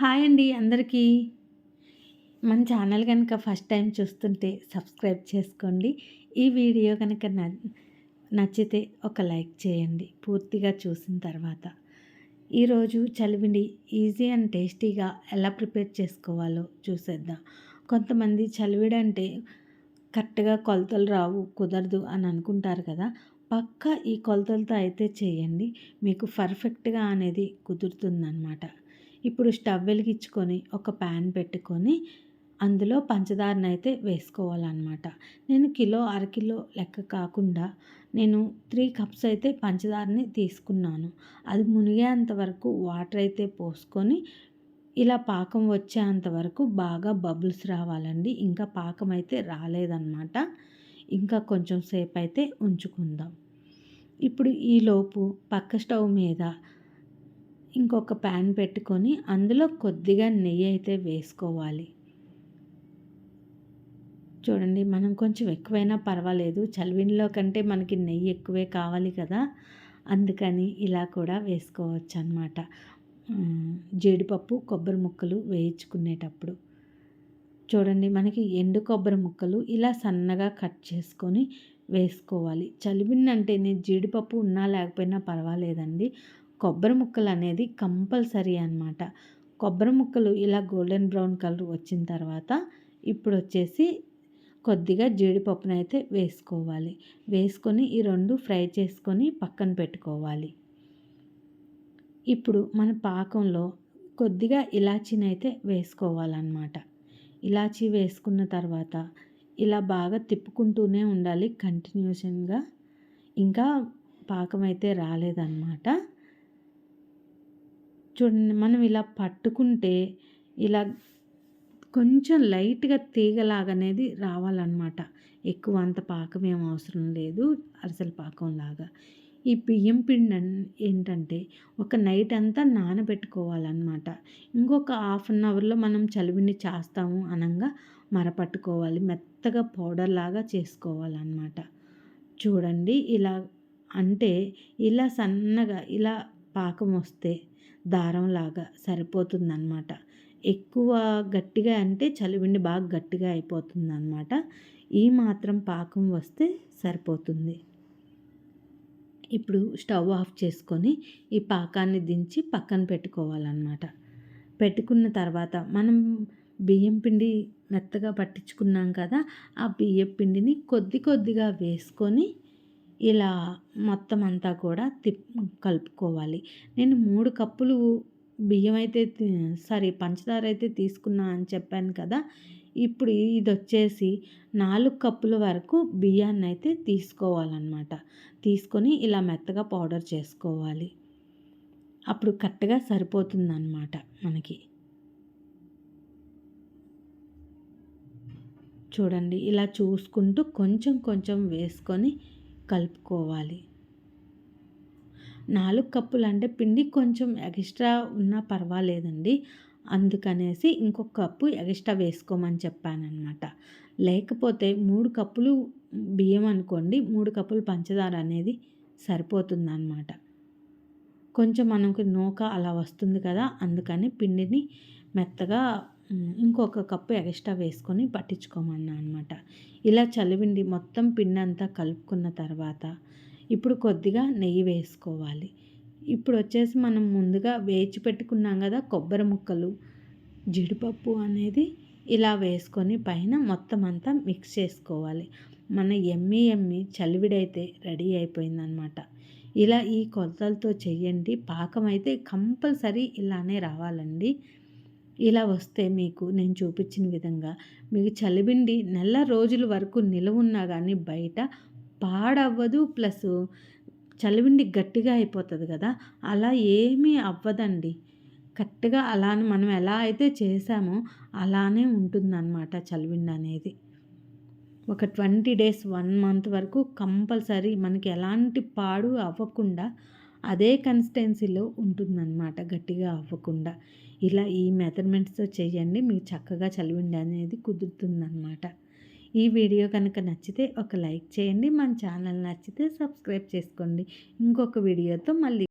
Hi అండి అందరికీ. మన ఛానల్ కనుక ఫస్ట్ టైం చూస్తుంటే సబ్స్క్రైబ్ చేసుకోండి. ఈ వీడియో కనుక నచ్చితే ఒక లైక్ చేయండి. పూర్తిగా చూసిన తర్వాత. ఈరోజు చలివిండి ఈజీ అండ్ టేస్టీగా ఎలా ప్రిపేర్ చేసుకోవాలో చూసేద్దాం. కొంతమంది చలివిడి అంటే కరెక్ట్గా కొలతలు రావు కుదరదు అని అనుకుంటారు కదా. పక్క ఈ కొలతలతో అయితే చేయండి. మీకు పర్ఫెక్ట్గా అనేది కుదురుతుందన్నమాట. ఇప్పుడు స్టవ్ వెలిగించుకొని ఒక ప్యాన్ పెట్టుకొని అందులో పంచదారనైతే అయితే వేసుకోవాలన్నమాట. నేను కిలో అరకిలో లెక్క కాకుండా నేను త్రీ కప్స్ అయితే పంచదారని తీసుకున్నాను. అది మునిగేంత వరకు వాటర్ అయితే పోసుకొని ఇలా పాకం వచ్చేంత వరకు బాగా బబుల్స్ రావాలండి. ఇంకా పాకం అయితే రాలేదన్నమాట. ఇంకా కొంచెం సేపు అయితే ఉంచుకుందాం. ఇప్పుడు ఈలోపు పక్క స్టవ్ మీద ఇంకొక ప్యాన్ పెట్టుకొని అందులో కొద్దిగా నెయ్యి అయితే వేసుకోవాలి. చూడండి మనం కొంచెం ఎక్కువైనా పర్వాలేదు. చలివిండిలో కంటే మనకి నెయ్యి ఎక్కువే కావాలి కదా. అందుకని ఇలా కూడా వేసుకోవచ్చు అన్నమాట జీడిపప్పు కొబ్బరి ముక్కలు వేయించుకునేటప్పుడు. చూడండి మనకి ఎండు కొబ్బరి ముక్కలు ఇలా సన్నగా కట్ చేసుకొని వేసుకోవాలి. చలివిన్ అంటేనే జీడిపప్పు ఉన్నా లేకపోయినా పర్వాలేదండి. కొబ్బరి ముక్కలు అనేది కంపల్సరీ అనమాట కొబ్బరి ముక్కలు ఇలా గోల్డెన్ బ్రౌన్ కలర్ వచ్చిన తర్వాత ఇప్పుడు వచ్చేసి కొద్దిగా జీడిపప్పును అయితే వేసుకోవాలి. వేసుకొని ఈ రెండు ఫ్రై చేసుకొని పక్కన పెట్టుకోవాలి. ఇప్పుడు మన పాకంలో కొద్దిగా ఇలాచీని అయితే వేసుకోవాలన్నమాట. ఇలాచీ వేసుకున్న తర్వాత ఇలా బాగా తిప్పుకుంటూనే ఉండాలి కంటిన్యూషన్గా. ఇంకా పాకం అయితే రాలేదన్నమాట. చూడండి మనం ఇలా పట్టుకుంటే ఇలా కొంచెం లైట్గా తీగలాగనేది రావాలన్నమాట. ఎక్కువ అంత పాకం ఏం అవసరం లేదు అరిసెల పాకం లాగా. ఈ బియ్యం పిండి ఏంటంటే ఒక నైట్ అంతా నానబెట్టుకోవాలన్నమాట. ఇంకొక హాఫ్ అన్ అవర్లో మనం చలివిని చేస్తాము అనగా మరపట్టుకోవాలి. మెత్తగా పౌడర్ లాగా చేసుకోవాలన్నమాట. చూడండి ఇలా అంటే ఇలా సన్నగా ఇలా పాకం వస్తే దారంలాగా సరిపోతుందన్నమాట. ఎక్కువ గట్టిగా అంటే చలివిండి బాగా గట్టిగా అయిపోతుంది అనమాట ఈ మాత్రం పాకం వస్తే సరిపోతుంది. ఇప్పుడు స్టవ్ ఆఫ్ చేసుకొని ఈ పాకాన్ని దించి పక్కన పెట్టుకోవాలన్నమాట. పెట్టుకున్న తర్వాత మనం బియ్యం పిండి మెత్తగా పట్టించుకున్నాం కదా ఆ బియ్యం పిండిని కొద్ది కొద్దిగా వేసుకొని ఇలా మొత్తం అంతా కూడా తిప్ కలుపుకోవాలి. నేను మూడు కప్పులు బియ్యం అయితే సారీ పంచదార అయితే తీసుకున్నా అని చెప్పాను కదా ఇప్పుడు ఇది వచ్చేసి నాలుగు కప్పుల వరకు బియ్యాన్ని అయితే తీసుకోవాలన్నమాట. తీసుకొని ఇలా మెత్తగా పౌడర్ చేసుకోవాలి. అప్పుడు కరెక్ట్గా సరిపోతుందన్నమాట మనకి. చూడండి ఇలా చూసుకుంటూ కొంచెం కొంచెం వేసుకొని కలుపుకోవాలి. నాలుగు కప్పులు అంటే పిండి కొంచెం ఎక్స్ట్రా ఉన్నా పర్వాలేదండి. అందుకనేసి ఇంకొక కప్పు ఎక్స్ట్రా వేసుకోమని చెప్పానమాట లేకపోతే మూడు కప్పులు బియ్యం అనుకోండి మూడు కప్పులు పంచదార అనేది సరిపోతుందన్నమాట. కొంచెం మనకు నూక అలా వస్తుంది కదా అందుకని పిండిని మెత్తగా ఇంకొక కప్పు ఎక్స్ట్రా వేసుకొని పట్టించుకోమన్నా అనమాట ఇలా చలివిండి మొత్తం పిండి అంతా కలుపుకున్న తర్వాత ఇప్పుడు కొద్దిగా నెయ్యి వేసుకోవాలి. ఇప్పుడు వచ్చేసి మనం ముందుగా వేచి పెట్టుకున్నాం కదా కొబ్బరి ముక్కలు జీడిపప్పు అనేది ఇలా వేసుకొని పైన మొత్తం అంతా మిక్స్ చేసుకోవాలి. మన ఎమ్మి ఎమ్మి చలివిడైతే రెడీ అయిపోయిందనమాట ఇలా ఈ కొలతలతో చెయ్యండి పాకం అయితే కంపల్సరీ ఇలానే రావాలండి. ఇలా వస్తే మీకు నేను చూపించిన విధంగా మీకు చలిబిండి నెల రోజుల వరకు నిలవున్నా కానీ బయట పాడవ్వదు. ప్లస్ చలివిండి గట్టిగా అయిపోతుంది కదా అలా ఏమీ అవ్వదండి. కరెక్ట్గా అలానే మనం ఎలా అయితే చేసామో అలానే ఉంటుందన్నమాట చలివిండి అనేది. ఒక ట్వంటీ డేస్ వన్ మంత్ వరకు కంపల్సరీ మనకి ఎలాంటి పాడు అవ్వకుండా అదే కన్సిస్టెన్సీలో ఉంటుందన్నమాట గట్టిగా అవ్వకుండా. ఇలా ఈ మెజర్మెంట్స్తో చేయండి మీకు చక్కగా చలివిండి అనేది కుదురుతుందన్నమాట. ఈ వీడియో కనుక నచ్చితే ఒక లైక్ చేయండి మన ఛానల్ నచ్చితే సబ్స్క్రైబ్ చేసుకోండి. ఇంకొక వీడియోతో మళ్ళీ